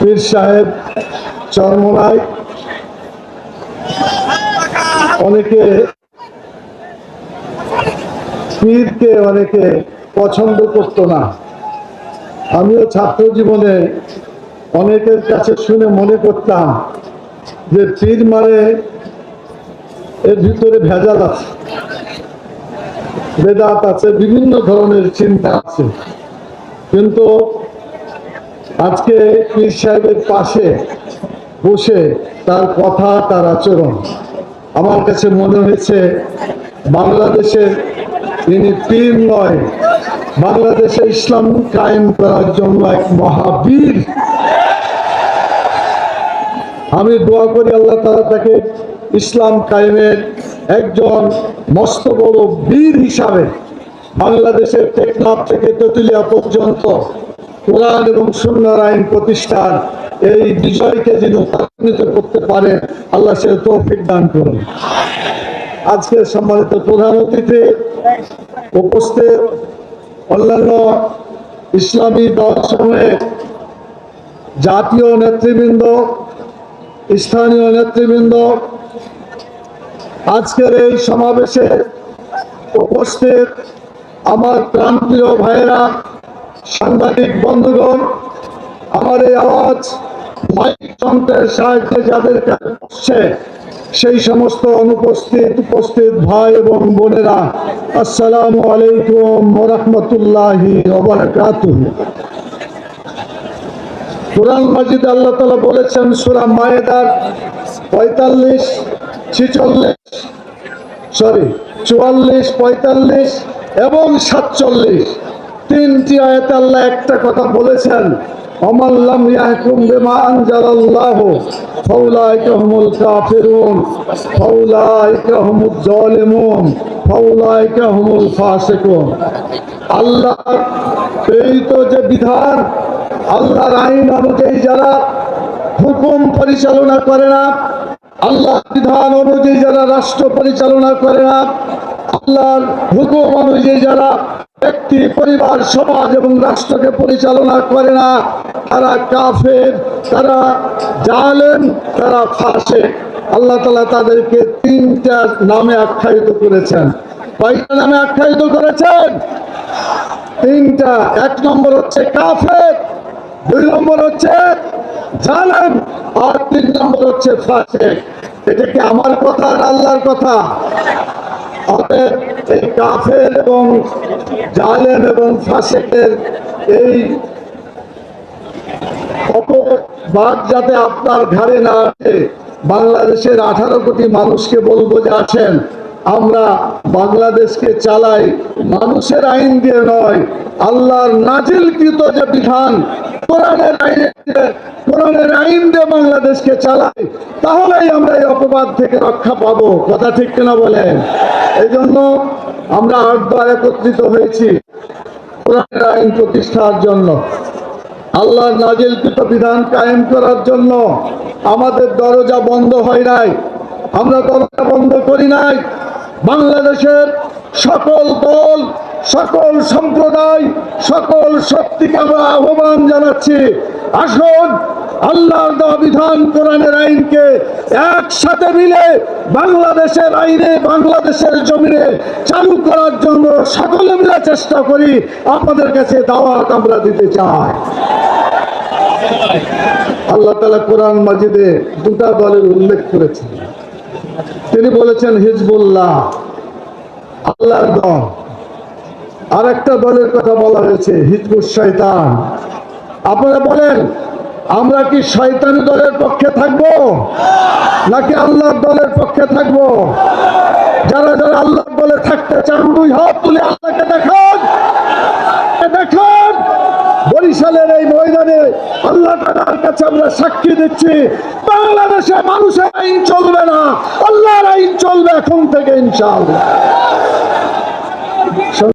পীর সাহেব চরমনায় অনেকে পীরকে অনেকে পছন্দ করতো না। আমিও ছাত্র জীবনে অনেকের কাছে শুনে মনে করতাম যে পীর মানে এর ভিতরে ভেজাল আছে, বেদাত আছে, বিভিন্ন ধরনের চিন্তা আছে। কিন্তু আজকে পীর সাহেবের পাশে বসে তার কথা, তার আচরণ। আমার কাছে মনে হয়েছে, বাংলাদেশের তিনি পীর নয়, বাংলাদেশে ইসলাম কায়েম করার জন্য এক মহাবীর। আমি দোয়া করি আল্লাহ তালা তাকে ইসলাম কায়েমের একজন মস্ত বড় বীর হিসাবে বাংলাদেশের টেকনাফ থেকে তেতুলিয়া পর্যন্ত কোরআন এবং সুন্নার আইন প্রতিষ্ঠার এই বিষয়কে যেন ত্বরান্বিত করতে পারে আল্লাহ সে তৌফিক দান করুন। আজকে সম্মানিত প্রধান অতিথি উপস্থিত, অন্যান্য ইসলামী দর্শনের জাতীয় নেতৃবৃন্দ, স্থানীয় নেতৃবৃন্দ, আজকের এই সমাবেশে উপস্থিত আমার প্রাণপ্রিয় ভাইয়েরা সাংবাদিক বন্ধুগণ, আমার এই আওয়াজ সাহায্যে যাদের কাছে সেই সমস্ত অনুপস্থিত, উপস্থিত ভাই এবং বোনেরা, আসসালামু আলাইকুম রহমতুল্লাহি কোরআন মাজিদ আল্লাহ তালা বলেছেন, সুরা মায়েদার পঁয়তাল্লিশ, ছিচল্লিশ সরি চুয়াল্লিশ, পঁয়তাল্লিশ এবং সাতচল্লিশ। তিনটি আয়াতে আল্লাহ একটা কথা বলেছেন আল্লাহ যে বিধান, আল্লাহর আইন অনুযায়ী যারা হুকুম পরিচালনা করে না আল্লাহ বিধান অনুযায়ী যারা রাষ্ট্র পরিচালনা করে না, আল্লাহর হুকুম অনুযায়ী যারা ব্যক্তি, পরিবার, সমাজ এবং রাষ্ট্রকে পরিচালনা করে না। তারা কাফের, তারা জালেন তারা ফাঁসে আল্লাহ তালা তাদেরকে তিনটা নামে আখ্যায়িত করেছেন। কয়টা নামে আখ্যায়িত করেছেন? তিনটা। এক নম্বর হচ্ছে কাফের, দুই নম্বর হচ্ছে জালেম, আর তিন নম্বর হচ্ছে ফাঁসে এটা কি আমার কথা আর আল্লাহর কথা? এই কাফের এবং জালেম এবং ফাঁসেকের এই অপবাদ যাতে আপনার ঘাড়ে না আসে, বাংলাদেশের আঠারো কোটি মানুষকে বলব যে আছেন। আমরা বাংলাদেশকে চালাই, মানুষের আইন দিয়ে নয়, আল্লাহর নাজিলকৃত যে বিধান, কোরআনের আইন কোরআনের আইন দিয়ে বাংলাদেশকে চালাই, তাহলেই আমরা এই অপবাদ থেকে রক্ষা পাবো। কথা ঠিক কিনা বলেন? এই জন্য আমরা আটবার একত্রিত হয়েছি কোরআনের আইন প্রতিষ্ঠার জন্য। আল্লাহর নাজিলকৃত বিধান কায়েম করার জন্য আমাদের দরজা বন্ধ হয় নাই। আমরা দরজা বন্ধ করি নাই। বাংলাদেশের সকল দল, সকল সম্প্রদায়, সকল শক্তিকে আমরা আহ্বান জানাচ্ছি। আসুন, আল্লাহর দেওয়া বিধান, কোরআনের আইনকে একসাথে মিলে বাংলাদেশের আইনে, বাংলাদেশের জমিনে চালু করার জন্য সকলে মিলে চেষ্টা করি, আপনাদের কাছে দাওয়াত আমরা দিতে চাই। আল্লাহ তালা কোরআন মাজিদে দুটা দলের উল্লেখ করেছেন। তিনি বলেছেন, হিজবুল্লাহ, আল্লাহর দল। আর একটা দলের কথা বলা হয়েছে হিজবুর শয়তান। আপনারা বলেন, আমরা কি শয়তানি দলের পক্ষে থাকব? নাকি আল্লাহর দলের পক্ষে থাকব? যারা যারা আল্লাহর দলে থাকতে চান দুই হাত তুলে আল্লাহকে দেখান বরিশালের এই ময়দানে আল্লাহ তাআলার কাছে আমরা সাক্ষী দিচ্ছি, বাংলাদেশে মানুষের আইন চলবে না, আল্লাহর আইন চলবে এখন থেকে ইনশাআল্লাহ।